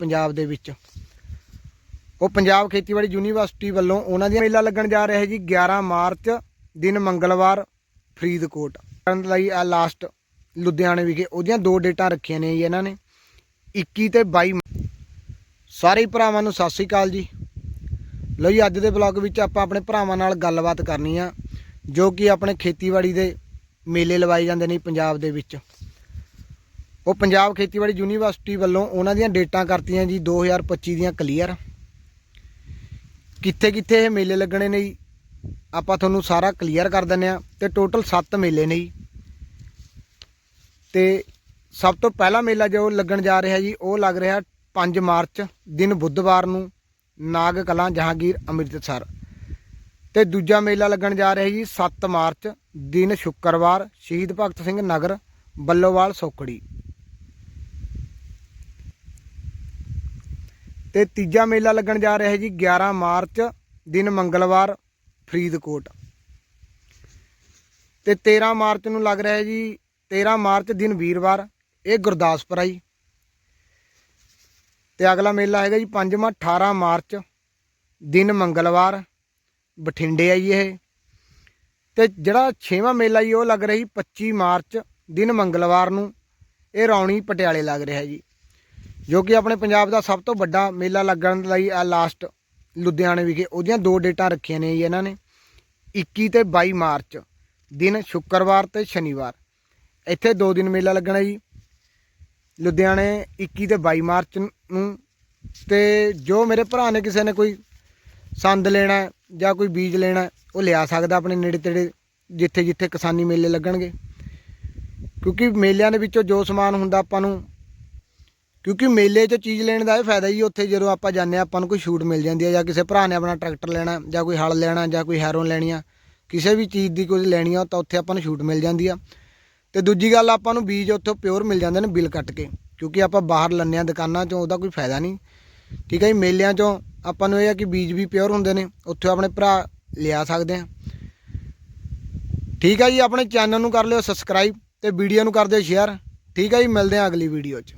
ਪੰਜਾਬ ਦੇ ਵਿੱਚ। ਉਹ ਪੰਜਾਬ ਖੇਤੀਬਾੜੀ ਯੂਨੀਵਰਸਿਟੀ ਵੱਲੋਂ ਉਹਨਾਂ ਦੀ ਮੇਲਾ ਲੱਗਣ ਜਾ ਰਿਹਾ ਹੈ ਜੀ 11 ਮਾਰਚ, ਦਿਨ ਮੰਗਲਵਾਰ, ਫਰੀਦਕੋਟ। ਕਰਨ ਲਈ ਆ ਲਾਸਟ ਲੁਧਿਆਣੇ ਵਿਖੇ ਉਹਦੀਆਂ ਦੋ ਡੇਟਾਂ ਰੱਖੀਆਂ ਨੇ ਜੀ ਇਹਨਾਂ ਨੇ। 21 ਤੇ 22 ਸਾਰੇ ਭਰਾਵਾਂ ਨੂੰ ਸਤਿ ਸ੍ਰੀ ਅਕਾਲ ਜੀ। ਲੋ ਜੀ, ਅੱਜ ਦੇ ਬਲੌਗ ਵਿੱਚ ਆਪਾਂ ਆਪਣੇ ਭਰਾਵਾਂ ਨਾਲ ਗੱਲਬਾਤ ਕਰਨੀ ਆ, ਜੋ ਕਿ ਆਪਣੇ ਖੇਤੀਬਾੜੀ ਦੇ ਮੇਲੇ ਲਵਾਏ ਜਾਂਦੇ ਨੇ ਪੰਜਾਬ ਦੇ ਵਿੱਚ। ਉਹ ਪੰਜਾਬ ਖੇਤੀਬਾੜੀ ਯੂਨੀਵਰਸਿਟੀ ਵੱਲੋਂ ਉਹਨਾਂ ਦੀਆਂ ਡੇਟਾਂ ਕਰਤੀਆਂ ਜੀ 2025 ਦੀਆਂ ਕਲੀਅਰ ਕਿੱਥੇ ਕਿੱਥੇ ਇਹ ਮੇਲੇ ਲੱਗਣੇ ਨੇ ਜੀ? ਆਪਾਂ ਤੁਹਾਨੂੰ ਸਾਰਾ ਕਲੀਅਰ ਕਰ ਦਿੰਨੇ ਆ ਤੇ ਟੋਟਲ 7 ਮੇਲੇ ਨੇ ਜੀ। ਤੇ ਸਭ ਤੋਂ ਪਹਿਲਾ ਮੇਲਾ ਜੋ ਲੱਗਣ ਜਾ ਰਿਹਾ ਜੀ, ਉਹ ਲੱਗ ਰਿਹਾ 5 ਮਾਰਚ, ਦਿਨ ਬੁੱਧਵਾਰ ਨੂੰ ਨਾਗ ਕਲਾਂ ਜਹਾਂਗੀਰ, ਅੰਮ੍ਰਿਤਸਰ। ਤੇ ਦੂਜਾ ਮੇਲਾ ਲੱਗਣ ਜਾ ਰਿਹਾ ਜੀ 7 ਮਾਰਚ, ਦਿਨ ਸ਼ੁੱਕਰਵਾਰ, ਸ਼ਹੀਦ ਭਗਤ ਸਿੰਘ ਨਗਰ, ਬੱਲੋਵਾਲ, ਸੋਕੜੀ। ਤੇ ਤੀਜਾ ਮੇਲਾ ਲੱਗਣ ਜਾ ਰਿਹਾ ਹੈ ਜੀ 11 ਮਾਰਚ, ਦਿਨ ਮੰਗਲਵਾਰ, ਫਰੀਦਕੋਟ। ਤੇ 13 ਮਾਰਚ ਨੂੰ ਲੱਗ ਰਿਹਾ ਹੈ ਜੀ 13 ਮਾਰਚ ਦਿਨ ਵੀਰਵਾਰ, ਇਹ ਗੁਰਦਾਸਪੁਰ ਆ ਜੀ। ਤੇ ਅਗਲਾ ਮੇਲਾ ਹੈਗਾ ਜੀ ਪੰਜਵਾਂ 18 ਮਾਰਚ, ਦਿਨ ਮੰਗਲਵਾਰ, ਬਠਿੰਡੇ ਆ ਜੀ ਇਹ। ਤੇ ਜਿਹੜਾ 6ਵਾਂ ਮੇਲਾ ਜੀ, ਉਹ ਲੱਗ ਰਿਹਾ ਜੀ 25 ਮਾਰਚ, ਦਿਨ ਮੰਗਲਵਾਰ ਨੂੰ, ਇਹ ਰੌਣੀ ਪਟਿਆਲੇ ਲੱਗ ਰਿਹਾ ਜੀ। ਜੋ ਕਿ ਆਪਣੇ ਪੰਜਾਬ ਦਾ ਸਭ ਤੋਂ ਵੱਡਾ ਮੇਲਾ ਲੱਗਣ ਲਈ ਆ ਲਾਸਟ ਲੁਧਿਆਣੇ ਵਿਖੇ। ਉਹਦੀਆਂ ਦੋ ਡੇਟਾਂ ਰੱਖੀਆਂ ਨੇ ਜੀ ਇਹਨਾਂ ਨੇ। 21 ਤੇ 22 ਮਾਰਚ, ਦਿਨ ਸ਼ੁੱਕਰਵਾਰ ਤੇ ਸ਼ਨੀਵਾਰ। ਇੱਥੇ ਦੋ ਦਿਨ ਮੇਲਾ ਲੱਗਣਾ ਜੀ। ਲੁਧਿਆਣੇ 21 ਤੇ 22 ਮਾਰਚ ਨੂੰ ਤੇ ਜੋ ਮੇਰੇ ਭਰਾ ਨੇ ਕਿਸੇ ਨੇ ਕੋਈ ਸੰਦ ਲੈਣਾ ਜਾਂ ਕੋਈ ਬੀਜ ਲੈਣਾ ਉਹ ਲਿਆ ਸਕਦਾ ਆਪਣੇ ਨੇੜੇ ਤੇੜੇ ਜਿੱਥੇ ਜਿੱਥੇ ਕਿਸਾਨੀ ਮੇਲੇ ਲੱਗਣਗੇ। ਕਿਉਂਕਿ ਮੇਲਿਆਂ ਦੇ ਵਿੱਚੋਂ ਜੋ ਸਮਾਨ ਹੁੰਦਾ ਆਪਾਂ ਨੂੰ ਕਿਉਂਕਿ ਮੇਲੇ 'ਚ ਚੀਜ਼ ਲੈਣ ਦਾ ਇਹ ਫਾਇਦਾ ਜੀ ਉੱਥੇ ਜਦੋਂ ਆਪਾਂ ਜਾਂਦੇ ਹਾਂ, ਆਪਾਂ ਨੂੰ ਕੋਈ ਛੂਟ ਮਿਲ ਜਾਂਦੀ ਹੈ ਜਾਂ ਕਿਸੇ ਭਰਾ ਨੇ ਆਪਣਾ ਟਰੈਕਟਰ ਲੈਣਾ, ਜਾਂ ਕੋਈ ਹਲ ਲੈਣਾ, ਜਾਂ ਕੋਈ ਹੈਰੋਨ ਲੈਣੀ ਆ, ਕਿਸੇ ਵੀ ਚੀਜ਼ ਦੀ ਕੁਝ ਲੈਣੀ ਆ, ਤਾਂ ਉੱਥੇ ਆਪਾਂ ਨੂੰ ਛੂਟ ਮਿਲ ਜਾਂਦੀ ਆ। ਤੇ ਦੂਜੀ ਗੱਲ, ਆਪਾਂ ਨੂੰ ਬੀਜ ਉੱਥੋਂ ਪਿਓਰ ਮਿਲ ਜਾਂਦੇ ਨੇ ਬਿੱਲ ਕੱਟ ਕੇ, ਕਿਉਂਕਿ ਆਪਾਂ ਬਾਹਰ ਲੰਨੇ ਆ ਦੁਕਾਨਾਂ 'ਚੋਂ, ਉਹਦਾ ਕੋਈ ਫਾਇਦਾ ਨਹੀਂ। ਠੀਕ ਹੈ ਜੀ, ਮੇਲਿਆਂ 'ਚੋਂ ਆਪਾਂ ਨੂੰ ਇਹ ਆ ਕਿ ਬੀਜ ਵੀ ਪਿਓਰ ਹੁੰਦੇ ਨੇ, ਉੱਥੋਂ ਆਪਣੇ ਭਰਾ ਲਿਆ ਸਕਦੇ ਆ। ਠੀਕ ਹੈ ਜੀ, ਆਪਣੇ ਚੈਨਲ ਨੂੰ ਕਰ ਲਿਓ ਸਬਸਕ੍ਰਾਈਬ ਤੇ ਵੀਡੀਓ ਨੂੰ ਕਰ ਦਿਓ ਸ਼ੇਅਰ ਠੀਕ ਹੈ ਜੀ, ਮਿਲਦੇ ਆ ਅਗਲੀ ਵੀਡੀਓ 'ਚ।